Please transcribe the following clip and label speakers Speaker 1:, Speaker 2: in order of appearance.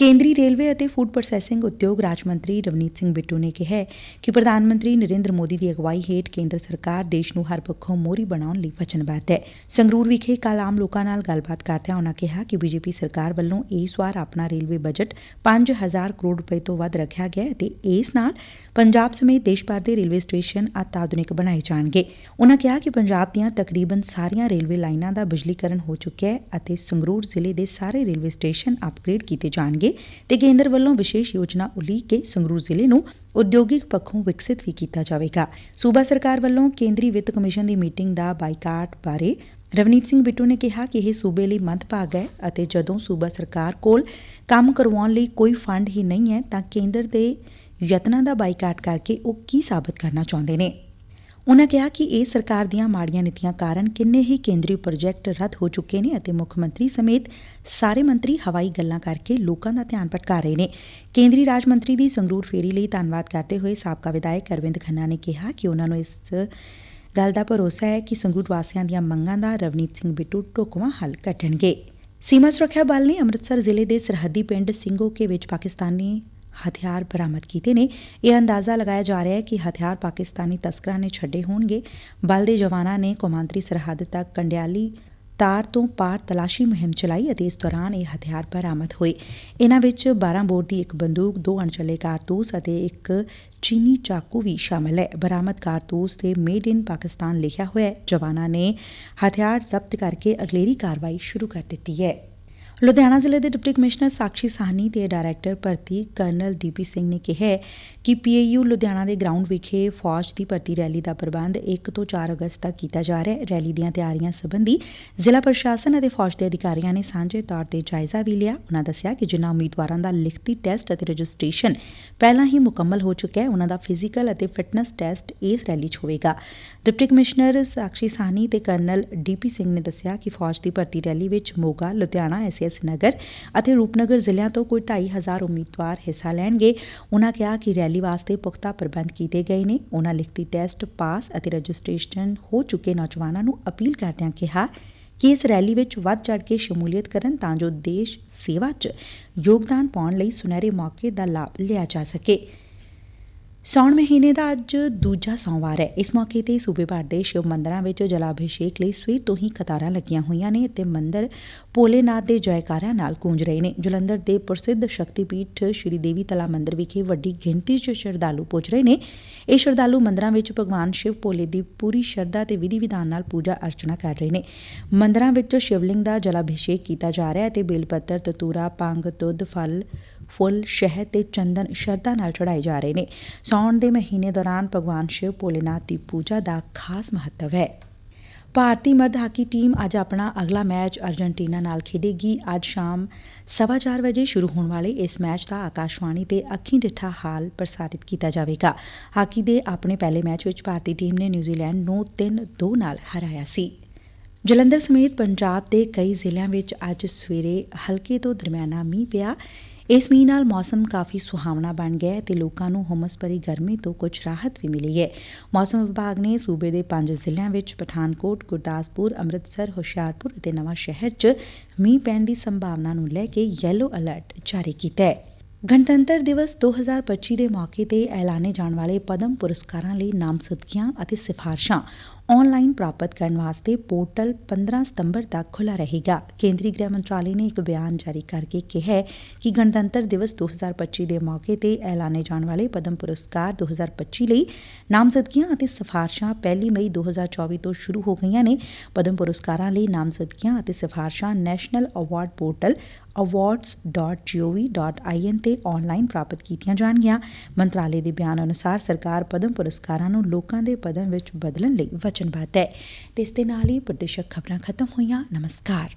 Speaker 1: ਕੇਂਦਰੀ ਰੇਲਵੇ ਅਤੇ food processing ਉਦਯੋਗ ਰਾਜ ਮੰਤਰੀ ਰਵਨੀਤ ਸਿੰਘ ਬਿੱਟੂ ਨੇ ਕਿਹਾ ਕਿ ਪ੍ਰਧਾਨ ਮੰਤਰੀ ਨਰਿੰਦਰ ਮੋਦੀ ਦੀ ਅਗਵਾਈ ਹੇਠ ਕੇਂਦਰ ਸਰਕਾਰ ਦੇਸ਼ ਨੂੰ ਹਰ ਪੱਖੋਂ ਮੋਹਰੀ ਬਣਾਉਣ ਲਈ ਵਚਨਬੱਧ ਹੈ। ਸੰਗਰੂਰ ਵਿਖੇ ਕੱਲ ਆਮ ਲੋਕਾਂ ਨਾਲ ਗੱਲਬਾਤ ਕਰਦਿਆਂ ਉਨ੍ਹਾਂ ਕਿਹਾ ਕਿ ਬੀਜੇਪੀ ਸਰਕਾਰ ਵੱਲੋਂ ਇਸ ਵਾਰ ਆਪਣਾ ਰੇਲਵੇ ਬਜਟ 5000 ਕਰੋੜ ਰੁਪਏ ਤੋਂ ਵੱਧ ਰੱਖਿਆ ਗਿਆ ਅਤੇ ਇਸ ਨਾਲ ਪੰਜਾਬ ਸਮੇਤ ਦੇਸ਼ ਭਰ ਦੇ ਰੇਲਵੇ ਸਟੇਸ਼ਨ ਅਤਿਆਧੁਨਿਕ ਬਣਾਏ ਜਾਣਗੇ। ਉਨ੍ਹਾਂ ਕਿਹਾ ਕਿ ਪੰਜਾਬ ਦੀਆਂ ਤਕਰੀਬਨ ਸਾਰੀਆਂ ਰੇਲਵੇ ਲਾਈਨਾਂ ਦਾ ਬਿਜਲੀਕਰਨ ਹੋ ਚੁੱਕਿਆ ਹੈ ਅਤੇ ਸੰਗਰੂਰ ਜ਼ਿਲ੍ਹੇ ਦੇ ਸਾਰੇ ਰੇਲਵੇ ਸਟੇਸ਼ਨ ਅਪਗ੍ਰੇਡ ਕੀਤੇ ਜਾਣਗੇ। ਤੇ ਕੇਂਦਰ ਵੱਲੋਂ ਵਿਸ਼ੇਸ਼ ਯੋਜਨਾ ਉਲੀਕ ਕੇ ਸੰਗਰੂਰ ਜ਼ਿਲ੍ਹੇ ਨੂੰ ਉਦਯੋਗਿਕ ਪੱਖੋਂ ਵਿਕਸਿਤ ਵੀ ਕੀਤਾ ਜਾਵੇਗਾ। ਸੂਬਾ ਸਰਕਾਰ ਵੱਲੋਂ ਕੇਂਦਰੀ ਵਿੱਤ ਕਮਿਸ਼ਨ ਦੀ ਮੀਟਿੰਗ ਦਾ ਬਾਈਕਾਟ ਬਾਰੇ ਰਵਨੀਤ ਸਿੰਘ ਬਿੱਟੂ ਨੇ ਕਿਹਾ ਕਿ ਇਹ ਸੂਬੇ ਲਈ ਮੰਦਭਾਗ ਹੈ ਅਤੇ ਜਦੋਂ ਸੂਬਾ ਸਰਕਾਰ ਕੋਲ ਕੰਮ ਕਰਵਾਉਣ ਲਈ ਕੋਈ ਫੰਡ ਹੀ ਨਹੀਂ ਹੈ ਤਾਂ ਕੇਂਦਰ ਦੇ ਯਤਨਾਂ ਦਾ ਬਾਈਕਾਟ ਕਰਕੇ ਉਹ ਕੀ ਸਾਬਤ ਕਰਨਾ ਚਾਹੁੰਦੇ ਨੇ। ਉਨੂਾ ਕਿਹਾ ਕਿ ਇਹ ਸਰਕਾਰ ਦੀਆਂ ਮਾੜੀਆਂ ਨੀਤੀਆਂ ਕਾਰਨ ਕਿੰਨੇ ਹੀ ਕੇਂਦਰੀ ਪ੍ਰੋਜੈਕਟ ਰੱਦ ਹੋ ਚੁੱਕੇ ਨੇ ਅਤੇ ਮੁੱਖ ਮੰਤਰੀ ਸਮੇਤ ਸਾਰੇ ਮੰਤਰੀ ਹਵਾਈ ਗੱਲਾਂ ਕਰਕੇ ਲੋਕਾਂ ਦਾ ਧਿਆਨ ਭਟਕਾ ਰਹੇ ਨੇ। ਕੇਂਦਰੀ ਰਾਜ ਮੰਤਰੀ ਦੀ ਸੰਗਰੂਰ ਫੇਰੀ ਲਈ ਧੰਨਵਾਦ ਕਰਦੇ ਹੋਏ ਸਾਬਕਾ ਵਿਧਾਇਕ ਅਰਵਿੰਦ ਖੰਨਾ ਨੇ ਕਿਹਾ ਕਿ ਉਨ੍ਹਾਂ ਨੂੰ ਇਸ ਗੱਲ ਦਾ ਭਰੋਸਾ ਹੈ ਕਿ ਸੰਗਰੂਰ ਵਾਸੀਆਂ ਦੀਆਂ ਮੰਗਾਂ ਦਾ ਰਵਨੀਤ ਸਿੰਘ ਬਿੱਟੂ ਢੁਕਵਾਂ ਹੱਲ ਕੱਢਣਗੇ। ਸੀਮਾ ਸੁਰੱਖਿਆ ਬਲ ਨੇ ਅੰਮ੍ਰਿਤਸਰ ਜ਼ਿਲ੍ਹੇ ਦੇ ਸਰਹੱਦੀ ਪਿੰਡ ਸਿੰਘੋਕੇ ਵਿੱਚ ਪਾਕਿਸਤਾਨੀ ਹਥਿਆਰ ਬਰਾਮਦ ਕੀਤੇ ਨੇ। ਇਹ ਅੰਦਾਜ਼ਾ ਲਗਾਇਆ ਜਾ ਰਿਹਾ ਹੈ ਕਿ ਹਥਿਆਰ ਪਾਕਿਸਤਾਨੀ ਤਸਕਰਾਂ ਨੇ ਛੱਡੇ ਹੋਣਗੇ। ਬਲ ਦੇ ਜਵਾਨਾਂ ਨੇ ਕੌਮਾਂਤਰੀ ਸਰਹੱਦ ਤੱਕ ਕੰਡਿਆਲੀ ਤਾਰ ਤੋਂ ਪਾਰ ਤਲਾਸ਼ੀ ਮੁਹਿੰਮ ਚਲਾਈ ਅਤੇ ਇਸ ਦੌਰਾਨ ਇਹ ਹਥਿਆਰ ਬਰਾਮਦ ਹੋਏ। ਇਨ੍ਹਾਂ ਵਿੱਚ 12 ਬੋਰ ਦੀ ਇੱਕ ਬੰਦੂਕ, ਦੋ ਅਣਚਲੇ ਕਾਰਤੂਸ ਅਤੇ ਇੱਕ ਚੀਨੀ ਚਾਕੂ ਵੀ ਸ਼ਾਮਲ ਹੈ। ਬਰਾਮਦ ਕਾਰਤੂਸ ਤੇ ਮੇਡ ਇਨ ਪਾਕਿਸਤਾਨ ਲਿਖਿਆ ਹੋਇਆ ਹੈ। ਜਵਾਨਾਂ ਨੇ ਹਥਿਆਰ ਜ਼ਬਤ ਕਰਕੇ ਅਗਲੇਰੀ ਕਾਰਵਾਈ ਸ਼ੁਰੂ ਕਰ ਦਿੱਤੀ ਹੈ। ਲੁਧਿਆਣਾ ਜ਼ਿਲ੍ਹੇ ਦੇ ਡਿਪਟੀ ਕਮਿਸ਼ਨਰ ਸਾਕਸ਼ੀ ਸਾਹਨੀ ਤੇ ਡਾਇਰੈਕਟਰ ਭਰਤੀ ਕਰਨਲ ਡੀਪੀ ਸਿੰਘ ਨੇ ਕਿਹਾ ਹੈ ਕਿ ਪੀਏਯੂ ਲੁਧਿਆਣਾ ਦੇ ਗਰਾਊਂਡ ਵਿਖੇ ਫੌਜ ਦੀ ਭਰਤੀ ਰੈਲੀ ਦਾ ਪ੍ਰਬੰਧ 1 ਤੋਂ 4 ਅਗਸਤ ਤੱਕ ਕੀਤਾ ਜਾ ਰਿਹਾ ਹੈ। ਰੈਲੀ ਦੀਆਂ ਤਿਆਰੀਆਂ ਸੰਬੰਧੀ ਜ਼ਿਲ੍ਹਾ ਪ੍ਰਸ਼ਾਸਨ ਅਤੇ ਫੌਜ ਦੇ ਅਧਿਕਾਰੀਆਂ ਨੇ ਸਾਂਝੇ ਤੌਰ ਤੇ ਜਾਇਜ਼ਾ ਵੀ ਲਿਆ। ਉਹਨਾਂ ਦੱਸਿਆ ਕਿ ਜਿਨ੍ਹਾਂ ਉਮੀਦਵਾਰਾਂ ਦਾ ਲਿਖਤੀ ਟੈਸਟ ਅਤੇ ਰਜਿਸਟ੍ਰੇਸ਼ਨ ਪਹਿਲਾਂ ਹੀ ਮੁਕੰਮਲ ਹੋ ਚੁੱਕਿਆ ਹੈ ਉਹਨਾਂ ਦਾ ਫਿਜ਼ੀਕਲ ਅਤੇ ਫਿਟਨੈਸ ਟੈਸਟ ਇਸ ਰੈਲੀ 'ਚ ਹੋਵੇਗਾ। ਡਿਪਟੀ ਕਮਿਸ਼ਨਰ ਸਾਕਸ਼ੀ ਸਾਹਨੀ ਤੇ ਕਰਨਲ ਡੀਪੀ ਸਿੰਘ ਨੇ ਦੱਸਿਆ ਕਿ ਫੌਜ ਦੀ ਭਰਤੀ ਰੈਲੀ ਵਿੱਚ ਮੋਗਾ, ਲੁਧਿਆਣਾ ਐਸਐਸ ਨਗਰ ਅਤੇ ਰੂਪਨਗਰ ਜ਼ਿਲ੍ਹਿਆਂ ਤੋਂ ਕੋਈ 2500 ਉਮੀਦਵਾਰ ਹਿੱਸਾ ਲੈਣਗੇ। ਉਹਨਾਂ ਕਿਹਾ ਕਿ ਰੈਲੀ ਵਾਸਤੇ ਪੁਖਤਾ ਪ੍ਰਬੰਧ ਕੀਤੇ ਗਏ ਨੇ। ਉਹਨਾਂ ਲਿਖਤੀ ਟੈਸਟ ਪਾਸ ਅਤੇ ਰਜਿਸਟ੍ਰੇਸ਼ਨ ਹੋ ਚੁੱਕੇ ਨੌਜਵਾਨਾਂ ਨੂੰ ਅਪੀਲ ਕਰਦਿਆਂ ਕਿਹਾ ਕਿ ਇਸ ਰੈਲੀ ਵਿੱਚ ਵੱਧ ਚੜ ਕੇ ਸ਼ਮੂਲੀਅਤ ਕਰਨ ਤਾਂ ਜੋ ਦੇਸ਼ ਸੇਵਾ 'ਚ ਯੋਗਦਾਨ ਪਾਉਣ ਲਈ ਸੁਨਹਿਰੇ ਮੌਕੇ ਦਾ ਲਾਭ ਲਿਆ ਜਾ ਸਕੇ। ਸੌਣ ਮਹੀਨੇ ਦਾ ਅੱਜ ਦੂਜਾ ਸੋਮਵਾਰ ਹੈ। ਇਸ ਮੌਕੇ ਤੇ ਸੂਬੇ ਭਰ ਦੇ ਸ਼ਿਵ ਮੰਦਰਾਂ ਵਿੱਚ ਜਲਾਭਿਸ਼ੇਕ ਲਈ ਸਵੇਰ ਤੋਂ ਹੀ ਕਤਾਰਾਂ ਲੱਗੀਆਂ ਹੋਈਆਂ ਨੇ ਅਤੇ ਮੰਦਰ ਭੋਲੇਨਾਥ ਦੇ ਜੈਕਾਰਿਆਂ ਨਾਲ ਗੂੰਜ ਰਹੇ ਨੇ। ਜਲੰਧਰ ਦੇ ਪ੍ਰਸਿੱਧ ਸ਼ਕਤੀਪੀਠ ਸ਼੍ਰੀ ਦੇਵੀ ਤਲਾ ਮੰਦਰ ਵਿਖੇ ਵੱਡੀ ਗਿਣਤੀ 'ਚ ਸ਼ਰਧਾਲੂ ਪਹੁੰਚ ਰਹੇ ਨੇ। ਇਹ ਸ਼ਰਧਾਲੂ ਮੰਦਰਾਂ ਵਿੱਚ ਭਗਵਾਨ ਸ਼ਿਵ ਭੋਲੇ ਦੀ ਪੂਰੀ ਸ਼ਰਧਾ ਤੇ ਵਿਧੀ ਵਿਧਾਨ ਨਾਲ ਪੂਜਾ ਅਰਚਨਾ ਕਰ ਰਹੇ ਨੇ। ਮੰਦਰਾਂ ਵਿੱਚ ਸ਼ਿਵਲਿੰਗ ਦਾ ਜਲਾਭਿਸ਼ੇਕ ਕੀਤਾ ਜਾ ਰਿਹਾ ਹੈ ਤੇ ਬੇਲ ਪੱਤਰ ਤਤੂਰਾ, ਪੰਗ ਦੁੱਧ ਫਲ, ਫੁੱਲ, ਸ਼ਹਿਦ ਤੇ ਚੰਦਨ ਸ਼ਰਧਾ ਨਾਲ ਚੜਾਏ ਜਾ ਰਹੇ ਨੇ। ਸੌਣ ਦੇ ਮਹੀਨੇ ਦੌਰਾਨ ਭਗਵਾਨ ਸ਼ਿਵ ਭੋਲੇਨਾਥ ਦੀ ਪੂਜਾ ਦਾ ਖਾਸ ਮਹੱਤਵ ਹੈ। ਭਾਰਤੀ ਮਰਦ ਹਾਕੀ ਟੀਮ ਅੱਜ ਆਪਣਾ ਅਗਲਾ ਮੈਚ ਅਰਜਨਟੀਨਾ ਨਾਲ ਖੇਡੇਗੀ। ਅੱਜ ਸ਼ਾਮ 4:30 ਵਜੇ ਸ਼ੁਰੂ ਹੋਣ ਵਾਲੇ ਇਸ ਮੈਚ ਦਾ ਆਕਾਸ਼ਵਾਣੀ ਤੇ ਅੱਖੀਂ ਡਿੱਠਾ ਹਾਲ ਪ੍ਰਸਾਰਿਤ ਕੀਤਾ ਜਾਵੇਗਾ। ਹਾਕੀ ਦੇ ਆਪਣੇ ਪਹਿਲੇ ਮੈਚ ਵਿੱਚ ਭਾਰਤੀ ਟੀਮ ਨੇ ਨਿਊਜ਼ੀਲੈਂਡ ਨੂੰ 3-2 ਨਾਲ ਹਰਾਇਆ ਸੀ। ਜਲੰਧਰ ਸਮੇਤ ਪੰਜਾਬ ਦੇ ਕਈ ਜ਼ਿਲ੍ਹਿਆਂ ਵਿੱਚ ਅੱਜ ਸਵੇਰੇ ਹਲਕੇ ਤੋਂ ਦਰਮਿਆਨਾ ਮੀਂਹ ਪਿਆ। ਇਸ ਮੀਂਹ ਨਾਲ ਮੌਸਮ ਕਾਫੀ ਸੁਹਾਵਣਾ ਬਣ ਗਿਆ ਹੈ ਤੇ ਲੋਕਾਂ ਨੂੰ ਹੁਮਸ ਭਰੀ ਗਰਮੀ ਤੋਂ ਕੁਝ ਰਾਹਤ ਵੀ ਮਿਲੀ ਹੈ। ਮੌਸਮ ਵਿਭਾਗ ਨੇ ਸੂਬੇ ਦੇ ਪੰਜ ਜ਼ਿਲ੍ਹਿਆਂ ਵਿੱਚ ਪਠਾਨਕੋਟ, ਗੁਰਦਾਸਪੁਰ, ਅੰਮ੍ਰਿਤਸਰ, ਹੁਸ਼ਿਆਰਪੁਰ ਅਤੇ ਨਵਾਂ ਸ਼ਹਿਰ 'ਚ ਮੀਂਹ ਪੈਣ ਦੀ ਸੰਭਾਵਨਾ ਨੂੰ ਲੈ ਕੇ ਯੈਲੋ ਅਲਰਟ ਜਾਰੀ ਕੀਤਾ ਹੈ। ਗਣਤੰਤਰ ਦਿਵਸ 2025 ਦੇ ਮੌਕੇ ਤੇ ਐਲਾਨੇ ਜਾਣ ਵਾਲੇ ਪਦਮ ਪੁਰਸਕਾਰਾਂ ਲਈ ਨਾਮਜ਼ਦਗੀਆਂ ਅਤੇ ਸਿਫਾਰਸ਼ਾਂ। ਆਨਲਾਈਨ ਪ੍ਰਾਪਤ ਕਰਨ ਵਾਸਤੇ ਪੋਰਟਲ 15 ਸਤੰਬਰ ਤੱਕ ਖੁੱਲਾ ਰਹੇਗਾ। ਕੇਂਦਰੀ ਗ੍ਰਹਿ ਮੰਤਰਾਲੇ ਨੇ ਇੱਕ ਬਿਆਨ ਜਾਰੀ ਕਰਕੇ ਕਿਹਾ ਕਿ ਗਣਤੰਤਰ ਦਿਵਸ 2025 ਦੇ ਮੌਕੇ ਤੇ ਐਲਾਨੇ ਜਾਣ ਵਾਲੇ ਪਦਮ ਪੁਰਸਕਾਰ 2025 ਲਈ ਨਾਮਜ਼ਦਗੀਆਂ ਅਤੇ ਸਿਫਾਰਸ਼ਾਂ 1 ਮਈ 2024 ਤੋਂ ਸ਼ੁਰੂ ਹੋ ਗਈਆਂ ਨੇ। ਪਦਮ ਪੁਰਸਕਾਰਾਂ ਲਈ ਨਾਮਜ਼ਦਗੀਆਂ ਅਤੇ ਸਿਫਾਰਸ਼ਾਂ ਨੈਸ਼ਨਲ ਅਵਾਰਡ ਪੋਰਟਲ awards.gov.in ਤੇ ਆਨਲਾਈਨ ਪ੍ਰਾਪਤ ਕੀਤੀਆਂ ਜਾਣਗੀਆਂ। ਮੰਤਰਾਲੇ ਦੇ ਬਿਆਨ ਅਨੁਸਾਰ ਸਰਕਾਰ ਪਦਮ ਪੁਰਸਕਾਰਾਂ ਨੂੰ ਲੋਕਾਂ ਦੇ ਪਦਮ ਵਿੱਚ ਬਦਲਣ ਲਈ ਵਚਨ ਵਚਨਬੱਧ ਹੈ। ਤੇ ਇਸ ਦੇ ਨਾਲ ਹੀ ਪ੍ਰਦੇਸ਼ਕ ਖਬਰਾਂ ਖਤਮ ਹੋਈਆਂ। ਨਮਸਕਾਰ।